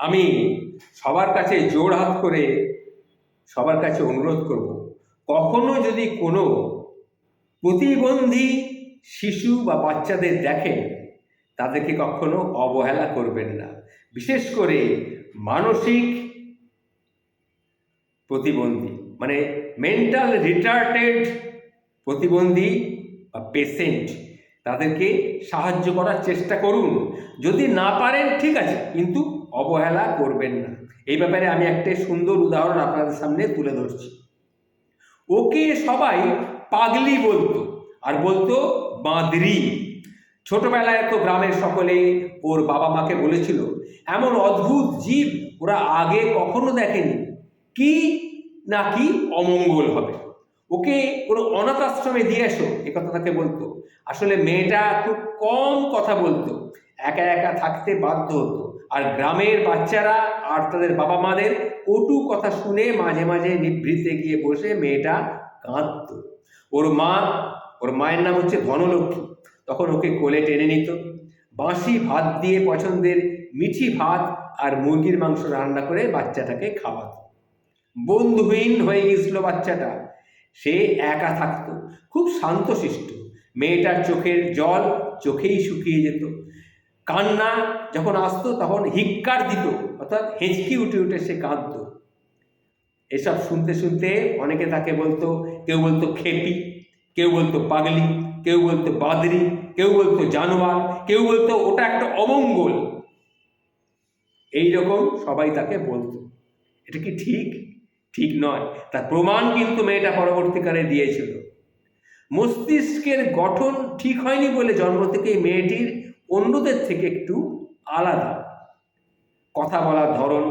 আমি সবার কাছে জোর হাত করে সবার কাছে অনুরোধ করব, কখনো যদি কোনো প্রতিবন্ধী শিশু বা বাচ্চাদের দেখেন, তাদেরকে কখনো অবহেলা করবেন না। বিশেষ করে মানসিক প্রতিবন্ধী মানে মেন্টাল রিটার্টেড প্রতিবন্ধী বা পেশেন্ট তাদেরকে সাহায্য করার চেষ্টা করুন। যদি না পারেন, ঠিক আছে, কিন্তু অবহেলা করবেন না। এই ব্যাপারে আমি একটা সুন্দর উদাহরণ আপনাদের সামনে তুলে ধরছি। ওকে সবাই পাগলি বলতো, আর বলতো বাঁদরি। ছোটবেলায় তো গ্রামের সকলে ওর বাবা মাকে বলেছিল, এমন অদ্ভুত জীব ওরা আগে কখনো দেখেনি। কি না কি অমঙ্গল হবে। ওকে কোনো অনাথ আশ্রমে দিয়ে এসো। এ কথা তাকে বলতো। আসলে মেয়েটা খুব কম কথা বলতো। একা একা থাকতে বাধ্য হতো। আর গ্রামের বাচ্চারা আর তাদের বাবা মাদের কটু কথা শুনে মাঝে মাঝে নিভৃতে গিয়ে বসে মেয়েটা কাঁদতো। ওর মা, ওর মায়ের নাম হচ্ছে ধনলক্ষ্মী। তখন ওকে কোলে টেনে নিত। বাঁশি ভাত দিয়ে পছন্দের মিঠি ভাত আর মুরগির মাংস রান্না করে বাচ্চাটাকে খাওয়াত। বন্ধুহীন হয়ে গেছিল বাচ্চাটা। সে একা থাকতো। খুব শান্তশিষ্ট। মেয়েটার চোখের জল চোখেই শুকিয়ে যেত। কান্না যখন আসতো, তখন হিক্কার দিত, অর্থাৎ হেঁচকি উঠে উঠে সে কাঁদত। এসব শুনতে শুনতে অনেকে তাকে বলতো, কেউ বলতো খেপি, কেউ বলতো পাগলি, কেউ বলতো বাদরি, কেউ বলতো জানোয়ার, কেউ বলতো ওটা একটা অমঙ্গল। এই রকম সবাই তাকে বলতো। এটা কি ঠিক? ঠিক নয়। তার প্রমাণ কিন্তু মেয়েটা পরবর্তীকালে দিয়েছিল। মস্তিষ্কের গঠন ঠিক হয়নি বলে জন্ম থেকেই মেয়েটির অন্যদের থেকে একটু আলাদা। কথা বলার ধরন,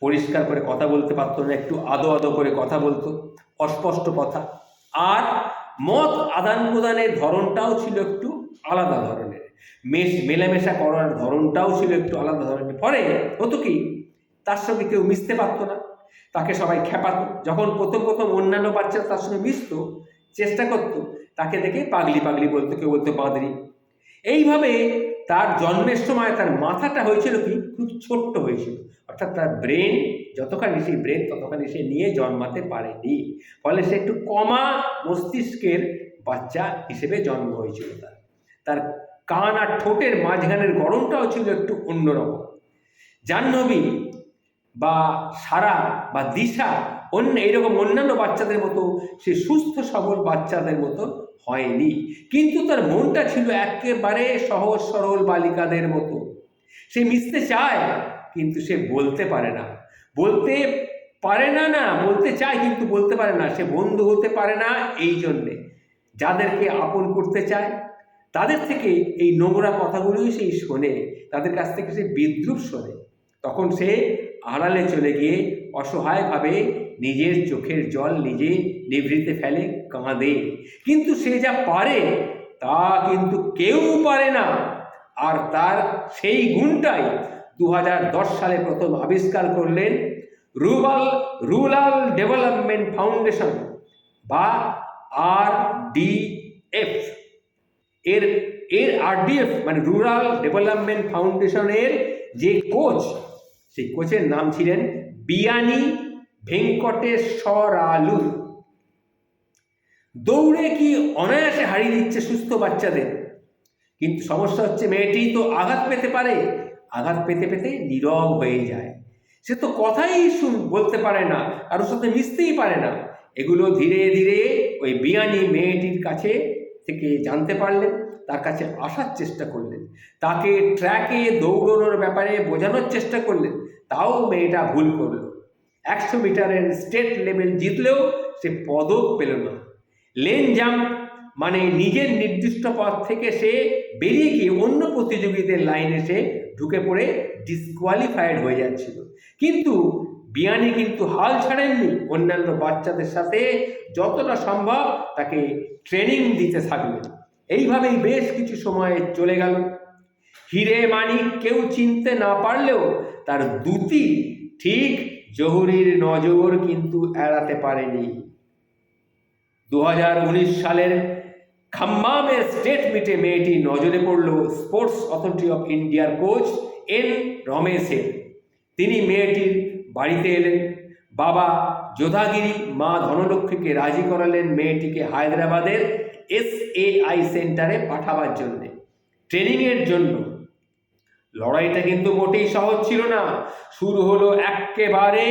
পরিষ্কার করে কথা বলতে পারতো না, একটু আদো আদো করে কথা বলতো, অস্পষ্ট কথা। আর মত আদান প্রদানের ধরনটাও ছিল একটু আলাদা ধরনের। মেশ, মেলামেশা করার ধরনটাও ছিল একটু আলাদা ধরনের। ফলে হতো কি, তার সঙ্গে কেউ মিশতে পারতো না। তাকে সবাই খেপাতো। যখন প্রথম প্রথম অন্যান্য বাচ্চারা তার সঙ্গে মিশতো, চেষ্টা করতো, তাকে দেখে পাগলি পাগলি বলতো, কেউ বলতো বাঁদরি। এইভাবে তার জন্মের সময় তার মাথাটা হয়েছিল কি? খুব ছোট্ট হয়েছিল। অর্থাৎ তার ব্রেন যতখানি সেই ব্রেন ততখানি সে নিয়ে জন্মাতে পারেনি। ফলে সে একটু কমা মস্তিষ্কের বাচ্চা হিসেবে জন্ম হয়েছিল তার। তার কান আর ঠোঁটের মাঝখানের গরমটাও ছিল একটু অন্যরকম। জাহ্নবী বা সারা বা দিশা অন্য, এইরকম অন্যান্য বাচ্চাদের মতো, সে সুস্থ সবল বাচ্চাদের মতো হয়নি। কিন্তু তার মনটা ছিল একেবারে সহজ সরল বালিকাদের মতো। সে মিশতে চায়, কিন্তু সে বলতে পারে না। বলতে পারে না না, বলতে চায়, কিন্তু বলতে পারে না। সে বন্ধু হতে পারে না এই জন্যে। যাদেরকে আপন করতে চায়, তাদের থেকে এই নোংরা কথাগুলোই সেই শোনে। তাদের কাছ থেকে সে বিদ্রুপ শোনে। তখন সে আড়ালে চলে গিয়ে অসহায়ভাবে নিজের চোখের জল নিজে নিভৃতে ফেলে, কাঁদে। কিন্তু সে যা পারে, তা কিন্তু কেউ পারে না। আর তার সেই গুণটাই দু হাজার দশ সালে প্রথম আবিষ্কার করলেন রুরাল রুরাল ডেভেলপমেন্ট ফাউন্ডেশন বা আর এফ। এর এর আরডিএফ মানে রুরাল ডেভেলপমেন্ট ফাউন্ডেশনের যে কোচ, সেই কোচের নাম ছিলেন বিয়ানি ভেঙ্কটেশ্বরালু। দৌড়ে কি অনায়াসে হারিয়ে দিচ্ছে সুস্থ বাচ্চাদের? কিন্তু সমস্যা হচ্ছে মেয়েটি তো আঘাত পেতে পারে, আঘাত পেতে পেতে নীরব হয়ে যায়। সে তো কথাই শুন, বলতে পারে না, কারোর সাথে মিশতেই পারে না। এগুলো ধীরে ধীরে ওই বিয়ানি মেয়েটির কাছে থেকে জানতে পারলেন, তার কাছে আসার চেষ্টা করলেন। তাকে ট্র্যাকে দৌড়ানোর ব্যাপারে বোঝানোর চেষ্টা করলেন। তাও মেয়েটা ভুল করল। একশো মিটারের স্টেট লেভেল জিতলেও সে পদক পেল না। লেন জাম্প মানে নিজের নির্দিষ্ট পথ থেকে সে বেরিয়ে গিয়ে অন্য প্রতিযোগীদের লাইনে সে ঢুকে পড়ে ডিসকোয়ালিফাইড হয়ে যাচ্ছিল। কিন্তু বিয়ানি কিন্তু হাল ছাড়েননি অন্যান্য বাচ্চাদের সাথে, যতটা সম্ভব তাকে ট্রেনিং দিতে থাকলেন। এইভাবেই বেশ কিছু সময় চলে গেল। হিরে মানিক কেউ চিনতে না পারলেও তার দুটি ঠিক জহুরির নজর কিন্তু এড়াতে পারেনি। দু হাজার উনিশ সালের খাম্মামের স্টেট মিটে মেয়েটি নজরে পড়ল স্পোর্টস অথরিটি অফ ইন্ডিয়ার কোচ এন রমেশের। তিনি মেয়েটির বাড়িতে এলেন। বাবা যোধাগিরি মা ধনলক্ষ্মীকে রাজি করালেন মেয়েটিকে হায়দ্রাবাদের এস এ আই সেন্টারে পাঠাবার জন্যে। ট্রেনিংয়ের জন্য লড়াইটা কিন্তু মোটেই সহজ ছিল না। শুরু হলো একেবারে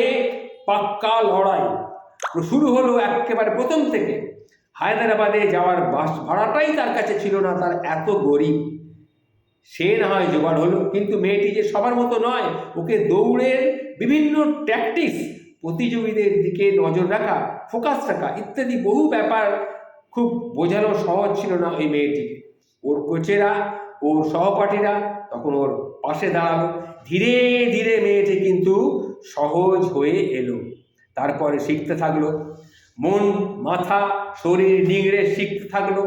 পাক্কা লড়াই। শুরু হলো একেবারে প্রথম থেকে। হায়দ্রাবাদে যাওয়ার বাস ভাড়াটাই তার কাছে ছিল না, তার এত গরিব। সে না হয় জোগাড় হলো, কিন্তু মেয়েটি যে সবার মতো নয়, ওকে দৌড়ের বিভিন্ন ট্যাকটিক্স প্রতিযোগীদের দিকে নজর রাখা ফোকাস রাখা, ইত্যাদি বহু ব্যাপার খুব বোঝানো সহজ ছিল না ওই মেয়েটিকে। ওর কোচেরা ওর সহপাঠীরা তখন ওর পাশে দাঁড়াল। ধীরে ধীরে মেয়েটি কিন্তু সহজ হয়ে এলো। তারপরে শিখতে থাকল। মন, মাথা, শরীর নিংড়ে শিখতে থাকল।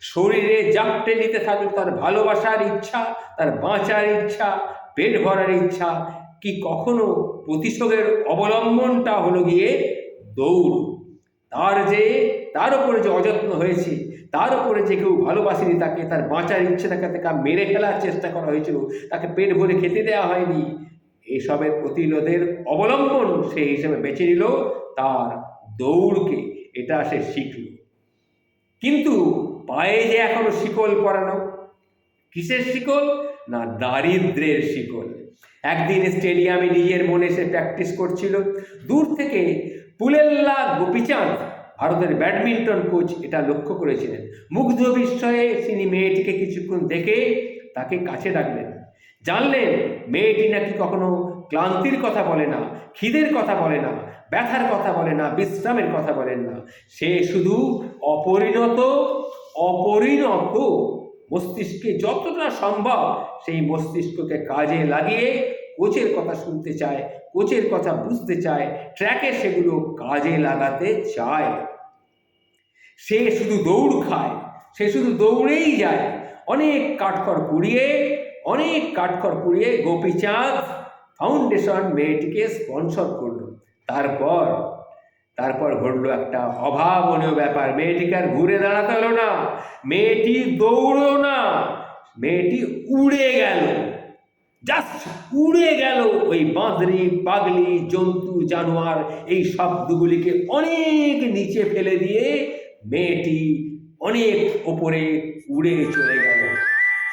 শরীরে জাপটে নিতে থাকল। তার ভালোবাসার ইচ্ছা, তার বাঁচার ইচ্ছা, পেট ভরার ইচ্ছা, কি কখনো প্রতিশোধের অবলম্বনটা হলো গিয়ে দৌড়। তার যে, তার উপরে যে অযত্ন হয়েছে তার উপরে যে কেউ ভালোবাসেনি, তাকে তার বাঁচার ইচ্ছে তাকে তাকে মেরে ফেলার চেষ্টা করা হয়েছিল, তাকে পেট ভরে খেতে দেওয়া হয়নি। এসবের প্রতিরোধের অবলম্বন সে হিসেবে বেছে নিল তার দৌড়কে, এটা সে শিখল। কিন্তু পায়ে যে এখনও শিকল পরানো, কিসের শিকল? না, দারিদ্রের শিকল। একদিন স্টেডিয়ামে নিজের মনে সে প্র্যাকটিস করছিল। দূর থেকে পুলেল্লা গোপীচাঁদ ভারতের ব্যাডমিন্টন কোচ এটা লক্ষ্য করেছিলেন। মুগ্ধ বিস্ময়ে তিনি মেয়েটিকে কিছুক্ষণ দেখে তাকে কাছে ডাকলেন। জানলেন মেয়েটি নাকি কখনো ক্লান্তির কথা বলে না, খিদের কথা বলে না, ব্যথার কথা বলে না, বিশ্রামের কথা বলেন না। সে শুধু অপরিণত অপরিণত মস্তিষ্কে যতটা সম্ভব সেই মস্তিষ্ককে কাজে লাগিয়ে কোচের কথা শুনতে চায়, কোচের কথা বুঝতে চায়, ট্র্যাকে সেগুলো কাজে লাগাতে চায়। সে শুধু দৌড় খায়, সে শুধু দৌড়েই যায়। অনেক কাঠখড় পুড়িয়ে, অনেক কাঠখড় পুড়িয়ে গোপীচাঁদ ফাউন্ডেশন মেয়েটিকে স্পন্সর করল। তারপর তারপর ঘটলো একটা অভাবনীয় ব্যাপার। মেয়েটিকে আর ঘুরে দাঁড়াতে হলো না। মেয়েটি দৌড়ো না। মেয়েটি উড়ে গেল। জাস্ট উড়ে গেল ওই বাঁদরি, পাগলি, জন্তু, জানোয়ার, এই শব্দগুলিকে অনেক নিচে ফেলে দিয়ে মেয়েটি অনেক ওপরে উড়ে চলে গেল।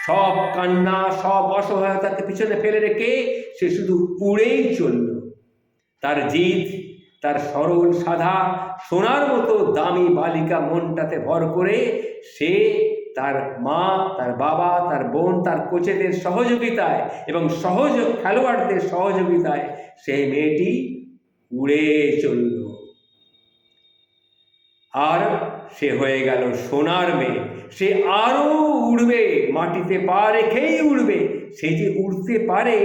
সব কান্না, সব অসহায়তাকে পিছনে ফেলে রেখে সে শুধু উড়েই চলল। তার জিদ, তার সরল সাধা, সোনার মতো দামি বালিকা মনটাতে ভর করে সে তার মা, তার বাবা, তার বোন, তার কোচেদের সহযোগিতায় এবং সহজ খেলোয়াড়দের সহযোগিতায় সেই মেয়েটি উড়ে চলল। আর সে হয়ে গেল সোনার মেয়ে। সে আরও উড়বে, মাটিতে পা রেখেই উড়বে। সে যে উড়তে পারে,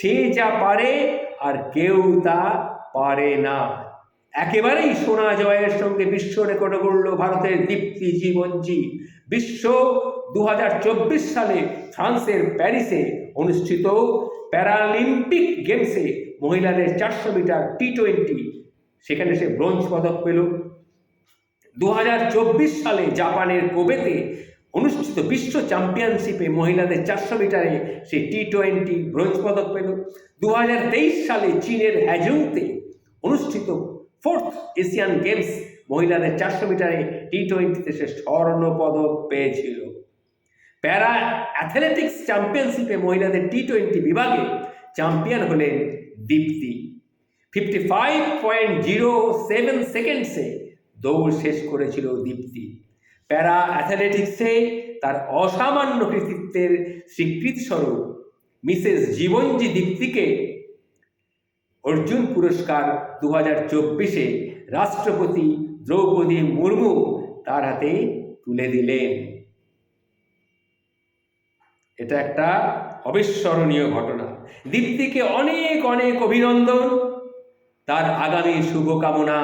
সে যা পারে আর কেউ তা পারে না। একেবারেই সোনা জয়ের সঙ্গে বিশ্ব রেকর্ড করল ভারতের দীপ্তি জীবনজি। বিশ্ব দু হাজার চব্বিশ সালে ফ্রান্সের প্যারিসে অনুষ্ঠিত প্যারালিম্পিক গেমসে মহিলাদের চারশো মিটার টি টোয়েন্টি। সেখানে সে ব্রোঞ্জ পদক পেল। দু হাজার চব্বিশ সালে জাপানের কোবেতে অনুষ্ঠিত বিশ্ব চ্যাম্পিয়নশিপে মহিলাদের চারশো মিটারে সে টি টোয়েন্টি ব্রোঞ্জ পদক পেল। দু হাজার তেইশ সালে চীনের হ্যাজুংতে অনুষ্ঠিত ফোর্থ এশিয়ান গেমস মহিলাদের চারশো মিটারে টি টোয়েন্টিতে সে স্বর্ণ পদক পেয়েছিল। প্যারা অ্যাথলেটিক্স চ্যাম্পিয়নশিপে মহিলাদের টি টোয়েন্টি বিভাগে চ্যাম্পিয়ন হলেন Dipti. Fifty five point zero seven সেকেন্ডসে দৌড় শেষ করেছিল দীপ্তি। প্যারা অ্যাথলেটিক্সে তার অসামান্য কৃতিত্বের স্বীকৃতিস্বরূপ মিসেস জীবনজি দীপ্তিকে অর্জুন পুরস্কার দু হাজার চব্বিশে রাষ্ট্রপতি দ্রৌপদী মুর্মু তার হাতে তুলে দিলেন। এটা একটা অবিস্মরণীয় ঘটনা। দীপ্তিকে অনেক অনেক অভিনন্দন। তার আগামী শুভকামনা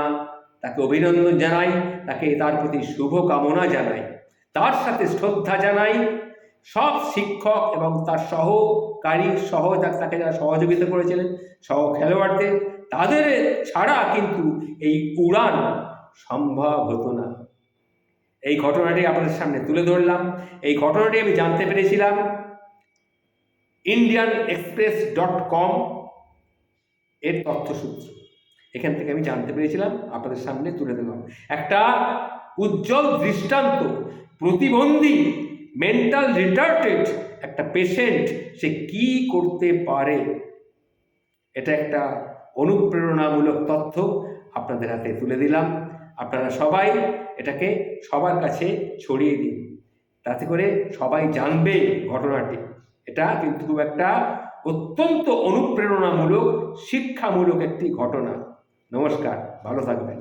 তাকে অভিনন্দন জানাই, তাকে তার প্রতি শুভ কামনা জানাই, তার সাথে শ্রদ্ধা জানাই। সব শিক্ষক এবং তার সহকারী সহ তাকে যারা সহযোগিতা করেছিলেন, সহ খেলোয়াড়দের, তাদের ছাড়া কিন্তু এই উড়ান সম্ভব হতো না। এই ঘটনাটি আপনাদের সামনে তুলে ধরলাম। এই ঘটনাটি আমি জানতে পেরেছিলাম। ইন্ডিয়ান এক্সপ্রেস ডট কম এর তথ্যসূত্র। এখান থেকে আমি জানতে পেরেছিলাম, আপনাদের সামনে তুলে দিলাম একটা উজ্জ্বল দৃষ্টান্ত, প্রতিবন্ধী মেন্টাল রিটার্টেড একটা পেশেন্ট সে কি করতে পারে? এটা একটা অনুপ্রেরণামূলক তথ্য আপনাদের হাতে তুলে দিলাম। আপনারা সবাই এটাকে সবার কাছে ছড়িয়ে দিন। তাতে করে সবাই জানবে ঘটনাটি। এটা কিন্তু খুব একটা অত্যন্ত অনুপ্রেরণামূলক, শিক্ষামূলক একটি ঘটনা। नमस्कार भालो थाकबेन